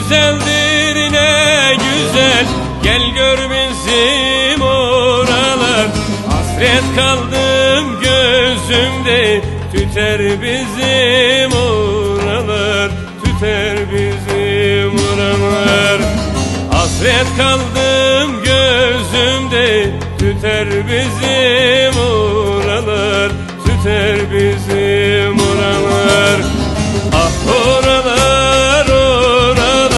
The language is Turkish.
güzeldir ne güzel. Gel gör bizim oralar. Hasret kaldım gözümde Tüter bizim oralar. Tüter bizim oralar. Hasret kaldım gözümde Tüter bizim oralar. Tüter bizim